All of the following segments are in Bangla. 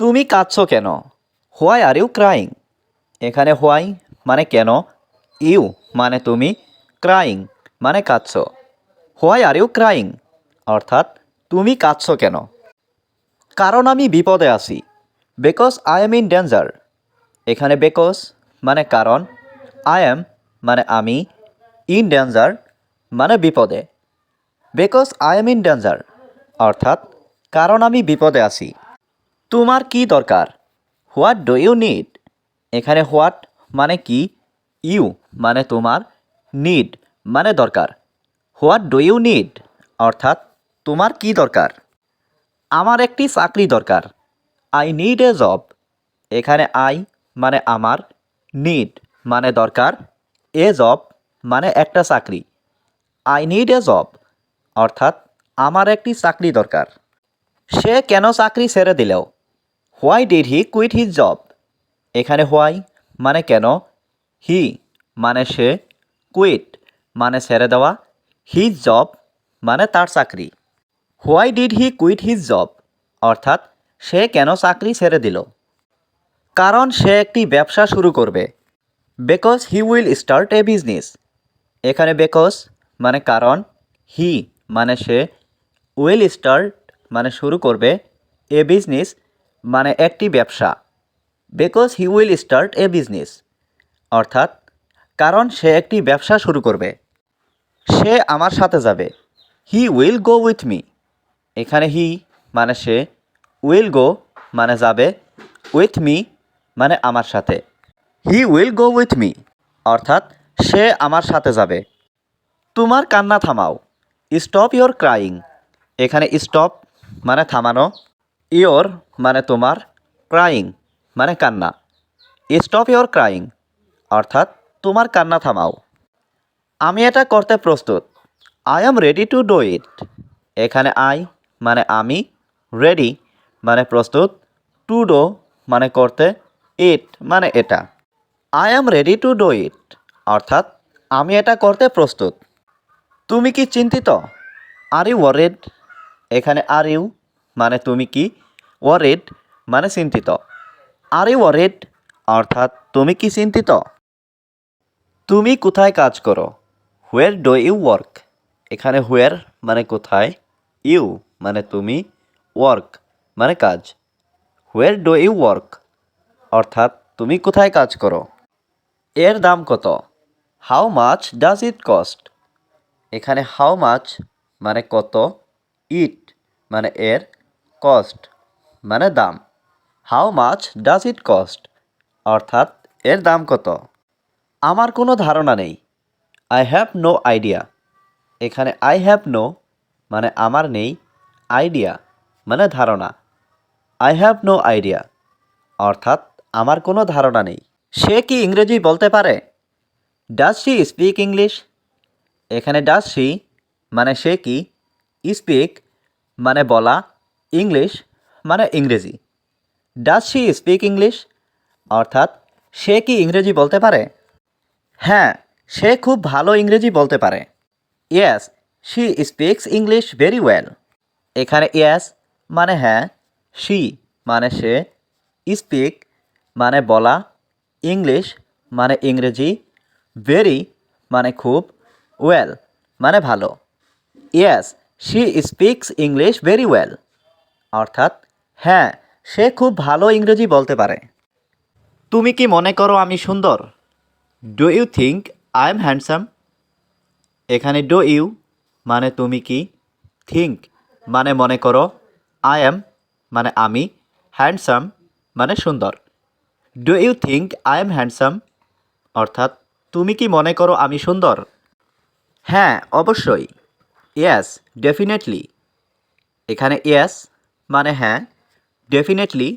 তুমি কাঁদছো কেন? হোয়াই আর ইউ ক্রাইং এখানে হোয়াই মানে কেন? ইউ মানে তুমি ক্রাইং মানে কাঁদছো। হোয়াই আর ইউ ক্রাইং অর্থাৎ তুমি কাঁদছো কেন? কারণ আমি বিপদে আছি। Because I am in danger এখানে বিকজ মানে কারণ আই এম মানে আমি ইন ডেঞ্জার মানে বিপদে। Because I am in danger অর্থাৎ কারণ আমি বিপদে আছি। তোমার কি দরকার? হোয়াট ডু ইউ নিড এখানে হোয়াট মানে কি? ইউ মানে তোমার। নিড মানে দরকার। হোয়াট ডু ইউ নিড অর্থাৎ তোমার কি দরকার? আমার একটি চাকরি দরকার। আই নিড এ জব এখানে আই মানে আমার। নিড মানে দরকার। এ জব মানে একটা চাকরি। আই নিড এ জব অর্থাৎ আমার একটি চাকরি দরকার। সে কেন চাকরি ছেড়ে দিল? Why did he quit his job এখানে হোয়াই মানে কেন? হি মানে সে কুইট মানে ছেড়ে দেওয়া। হিজ জব মানে তার চাকরি। Why did he quit his job অর্থাৎ সে কেন চাকরি ছেড়ে দিল? কারণ সে একটি ব্যবসা শুরু করবে। Because he will start a business এখানে বেকজ মানে কারণ। হি মানে সে উইল স্টার্ট মানে শুরু করবে এ বিজনেস মানে একটি ব্যবসা। Because he will start a business অর্থাৎ, কারণ সে একটি ব্যবসা শুরু করবে। সে আমার সাথে যাবে। He will go with me এখানে হি মানে সে উইল গো মানে যাবে। উইথ মি মানে আমার সাথে। He will go with me অর্থাৎ, সে আমার সাথে যাবে। তোমার কান্না থামাও। স্টপ ইয়োর ক্রাইং এখানে স্টপ মানে থামানো। ইয়োর মানে তোমার ক্রাইং মানে কান্না। স্টপ ইয়োর ক্রাইং অর্থাৎ তোমার কান্না থামাও। আমি এটা করতে প্রস্তুত। I am ready to do it এখানে আই মানে আমি রেডি মানে প্রস্তুত। টু ডো মানে করতে ইট মানে এটা। I am ready to do it অর্থাৎ আমি এটা করতে প্রস্তুত। তুমি কি চিন্তিত? আর ইউ ওয়ারেড এখানে আর ইউ মানে তুমি কি? ওয়ারেড মানে চিন্তিত। আর ওয়ারেড? অর্থাৎ তুমি কি চিন্তিত? তুমি কোথায় কাজ করো? হোয়ার ডো ইউ ওয়ার্ক এখানে হোয়ার মানে কোথায়? ইউ মানে তুমি ওয়ার্ক মানে কাজ। হোয়ার ডো ইউ ওয়ার্ক অর্থাৎ তুমি কোথায় কাজ করো? এর দাম কত? How much does it cost এখানে হাউ মাছ মানে কত? ইট মানে এর কস্ট মানে দাম। How much does it cost অর্থাৎ, এর দাম কত? আমার কোনো ধারণা নেই। আই হ্যাভ নো আইডিয়া এখানে আই হ্যাভ নো মানে আমার নেই আইডিয়া মানে ধারণা। আই হ্যাভ নো আইডিয়া অর্থাৎ, আমার কোনো ধারণা নেই। সে কি ইংরেজি বলতে পারে? ডাজ শি স্পিক ইংলিশ এখানে ডাজ শি মানে সে কি? স্পিক মানে বলা ইংলিশ মানে ইংরেজি। ডাজ শি স্পিক ইংলিশ অর্থাৎ, সে কি ইংরেজি বলতে পারে? হ্যাঁ সে খুব ভালো ইংরেজি বলতে পারে। Yes she speaks English very well এখানে ইয়েস মানে হ্যাঁ শি মানে সে। স্পিক মানে বলা। ইংলিশ মানে ইংরেজি। ভেরি মানে খুব। ওয়েল মানে ভালো। Yes she speaks English very well অর্থাৎ হ্যাঁ সে খুব ভালো ইংরেজি বলতে পারে। তুমি কি মনে করো আমি সুন্দর? Do you think I am handsome এখানে ডু ইউ মানে তুমি কি? থিঙ্ক মানে মনে করো আই এম মানে আমি হ্যান্ডসাম মানে সুন্দর। Do you think I am handsome অর্থাৎ, তুমি কি মনে করো আমি সুন্দর? হ্যাঁ অবশ্যই। ইয়েস ডেফিনেটলি এখানে ইয়েস মানে হ্যাঁ ডেফিনেটলি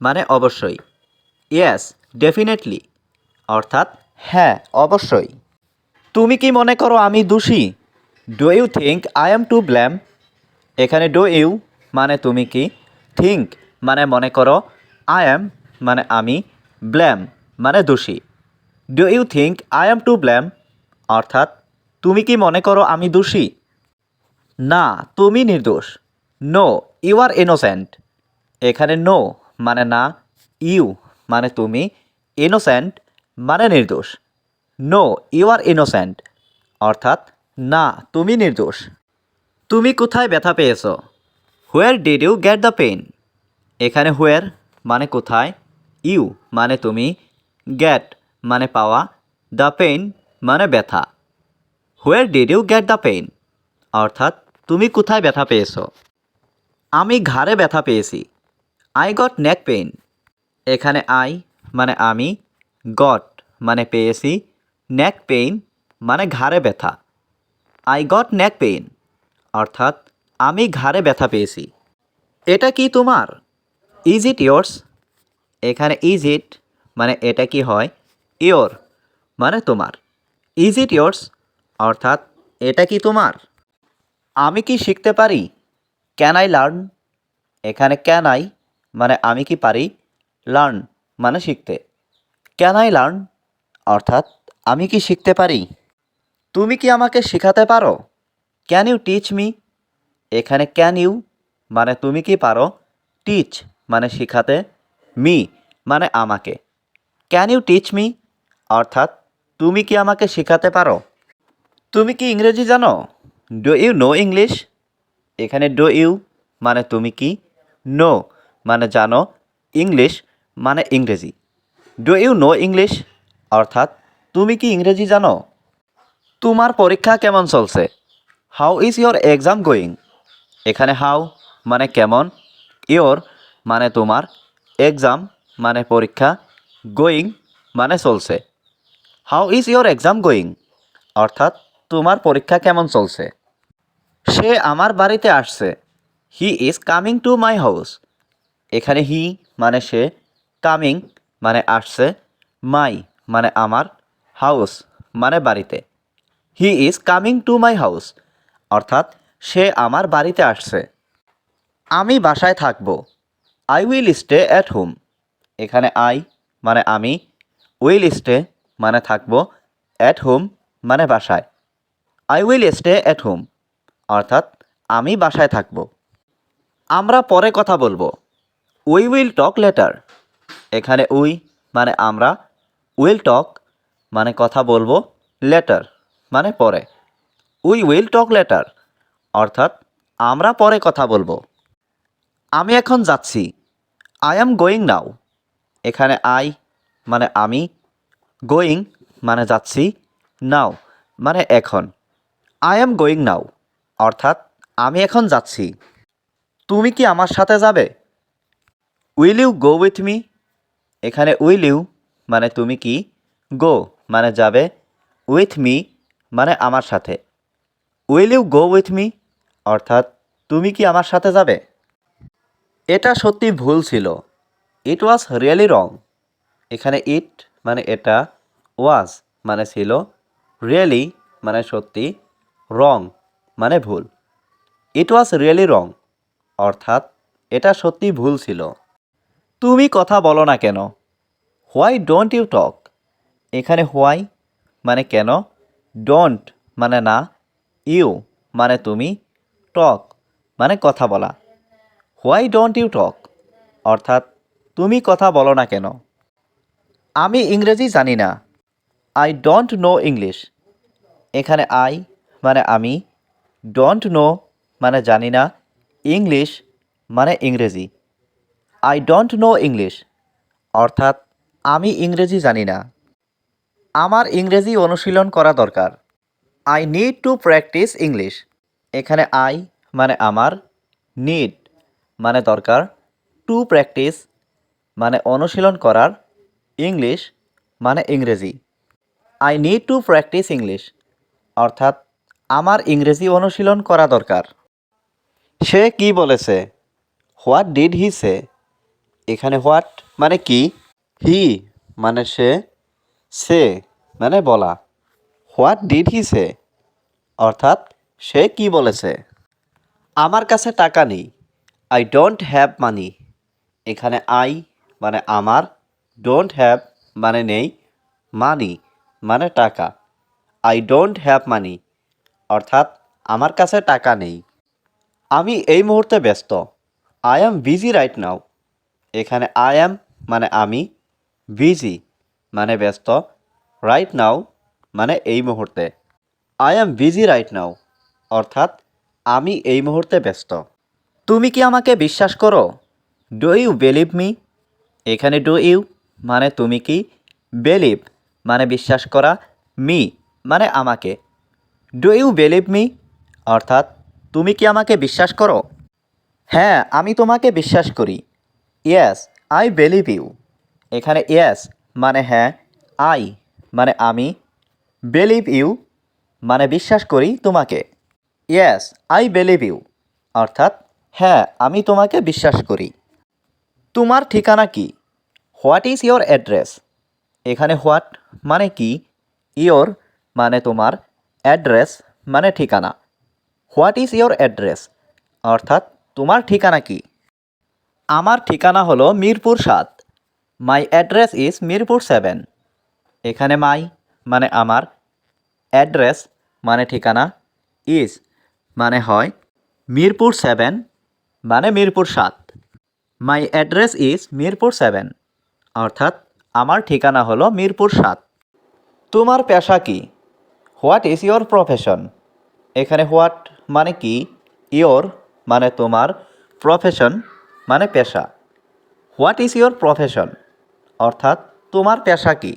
মানে অবশ্যই। ইয়েস ডেফিনেটলি অর্থাৎ হ্যাঁ অবশ্যই। তুমি কি মনে করো আমি দোষী? Do you think I am to blame এখানে ডু ইউ মানে তুমি কি? থিঙ্ক মানে মনে করো আই এম মানে আমি ব্ল্যাম মানে দোষী। Do you think I am to blame অর্থাৎ তুমি কি মনে করো আমি দোষী? না, তুমি নির্দোষ। নো ইউ আর ইনোসেন্ট এখানে নো মানে না ইউ মানে তুমি ইনোসেন্ট মানে নির্দোষ। নো ইউ আর ইনোসেন্ট অর্থাৎ না, তুমি নির্দোষ। তুমি কোথায় ব্যথা পেয়েছ? Where did you get the pain এখানে হোয়ার মানে কোথায় ইউ মানে তুমি গেট মানে পাওয়া দ্য পেন মানে ব্যথা। Where did you get the pain অর্থাৎ তুমি কোথায় ব্যথা পেয়েছ? আমি ঘাড়ে ব্যথা পেয়েছি। আই গট নেক পেইন এখানে আই মানে আমি গট মানে পেয়েছি নেক পেইন মানে ঘাড়ে ব্যথা। আই গট নেক পেইন অর্থাৎ আমি ঘাড়ে ব্যথা পেয়েছি। এটা কি তোমার? ইজ ইট ইয়োর্স এখানে ইজ ইট মানে এটা কি হয়? ইয়োর মানে তোমার। ইজ ইট ইয়োর্স অর্থাৎ এটা কি তোমার? আমি কি শিখতে পারি? ক্যান আই লার্ন এখানে ক্যান আই মানে আমি কি পারি? লার্ন মানে শিখতে। ক্যান আই লার্ন অর্থাৎ আমি কি শিখতে পারি? তুমি কি আমাকে শেখাতে পারো? ক্যান ইউ টিচ মি এখানে ক্যান ইউ মানে তুমি কি পারো? টিচ মানে শেখাতে। মি মানে আমাকে। ক্যান ইউ টিচ মি অর্থাৎ তুমি কি আমাকে শেখাতে পারো? তুমি কি ইংরেজি জানো? ডু ইউ নো ইংলিশ এখানে ডো ইউ মানে তুমি কি? নো মানে জানো। ইংলিশ মানে ইংরেজি। Do you know English? অর্থাৎ তুমি কি ইংরেজি জানো? তোমার পরীক্ষা কেমন চলছে? How is your exam going? এখানে হাউ মানে কেমন? ইয়োর মানে তোমার। এক্সাম মানে পরীক্ষা। গোয়িং মানে চলছে। How is your exam going? অর্থাৎ তোমার পরীক্ষা কেমন চলছে? সে আমার বাড়িতে আসছে। He is coming to my house এখানে হি মানে সে কামিং মানে আসছে মাই মানে আমার হাউস মানে বাড়িতে। He is coming to my house অর্থাৎ সে আমার বাড়িতে আসছে। আমি বাসায় থাকব। I will stay at home এখানে আই মানে আমি উইল স্টে মানে থাকব অ্যাট হোম মানে বাসায়। I will stay at home অর্থাৎ আমি বাসায় থাকব। আমরা পরে কথা বলব। We will talk later. এখানে উই মানে আমরা। উইল টক মানে কথা বলব লেটার মানে পরে। উই উইল টক লেটার অর্থাৎ আমরা পরে কথা বলব। আমি এখন যাচ্ছি। I am going now. এখানে আই মানে আমি। গোয়িং মানে যাচ্ছি। নাও মানে এখন। I am going now. অর্থাৎ আমি এখন যাচ্ছি। তুমি কি আমার সাথে যাবে? Will you go with me এখানে উইল ইউ মানে তুমি কি? গো মানে যাবে। উইথ মি মানে আমার সাথে। Will you go with me অর্থাৎ তুমি কি আমার সাথে যাবে? এটা সত্যি ভুল ছিল। ইট ওয়াজ রিয়েলি রং এখানে ইট মানে এটা ওয়াজ মানে ছিল। রিয়েলি মানে সত্যি রং মানে ভুল। ইট ওয়াজ রিয়েলি রং অর্থাৎ, এটা সত্যি ভুল ছিল। তুমি কথা বলো না কেন? হোয়াই ডোন্ট ইউ টক এখানে হোয়াই মানে কেন? ডোন্ট মানে না। ইউ মানে তুমি। টক মানে কথা বলা। হোয়াই ডোন্ট ইউ টক অর্থাৎ, তুমি কথা বলো না কেন? আমি ইংরেজি জানি না। আই ডোন্ট নো ইংলিশ এখানে আই মানে আমি। ডোন্ট নো মানে জানি না ইংলিশ মানে ইংরেজি। আই ডোন্ট নো ইংলিশ অর্থাৎ আমি ইংরেজি জানি না। আমার ইংরেজি অনুশীলন করা দরকার। I need to practise English এখানে আই মানে আমার নিড মানে দরকার। টু প্র্যাকটিস মানে অনুশীলন করার ইংলিশ মানে ইংরেজি। I need to practise English অর্থাৎ আমার ইংরেজি অনুশীলন করা দরকার। সে কি বলেছে? হোয়াট ডিড হি সে এখানে হোয়াট মানে কি? হি মানে সে। সে মানে বলা। হোয়াট ডিড হি সে অর্থাৎ সে কি বলেছে? আমার কাছে টাকা নেই। আই ডোন্ট হ্যাভ মানি এখানে আই মানে আমার। ডোন্ট হ্যাভ মানে নেই। মানি মানে টাকা। আই ডোন্ট হ্যাভ মানি অর্থাৎ আমার কাছে টাকা নেই। আমি এই মুহূর্তে ব্যস্ত। I am busy right now এখানে আই অ্যাম মানে আমি বিজি মানে ব্যস্ত। রাইট নাও মানে এই মুহূর্তে। I am busy right now অর্থাৎ আমি এই মুহূর্তে ব্যস্ত। তুমি কি আমাকে বিশ্বাস করো? ডু ইউ বিলিভ মি এখানে ডু ইউ মানে তুমি কি? বিলিভ মানে বিশ্বাস করা। মি মানে আমাকে। ডু ইউ বিলিভ মি অর্থাৎ, তুমি কি আমাকে বিশ্বাস করো? হ্যাঁ আমি তোমাকে বিশ্বাস করি। ইয়েস আই বিলিভ ইউ এখানে ইয়েস মানে হ্যাঁ আই মানে আমি। বিলিভ ইউ মানে বিশ্বাস করি তোমাকে। ইয়েস আই বিলিভ ইউ অর্থাৎ হ্যাঁ আমি তোমাকে বিশ্বাস করি। তোমার ঠিকানা কি? হোয়াট ইজ ইয়োর অ্যাড্রেস এখানে হোয়াট মানে কি? ইয়োর মানে তোমার অ্যাড্রেস মানে ঠিকানা। What is your address? অর্থাৎ, তোমার ঠিকানা কি? আমার ঠিকানা হলো মিরপুর সাত। My address is Mirpur seven. এখানে মাই মানে আমার। অ্যাড্রেস মানে ঠিকানা। ইজ মানে হয় মিরপুর সেভেন মানে মিরপুর সাত। My address is Mirpur seven. অর্থাৎ, আমার ঠিকানা হলো মিরপুর সাত। তোমার পেশা কি? What is your profession? এখানে হোয়াট মানে কি? ইয়োর মানে তোমার, প্রফেশন মানে পেশা। What is your profession? অর্থাৎ তোমার পেশা কি?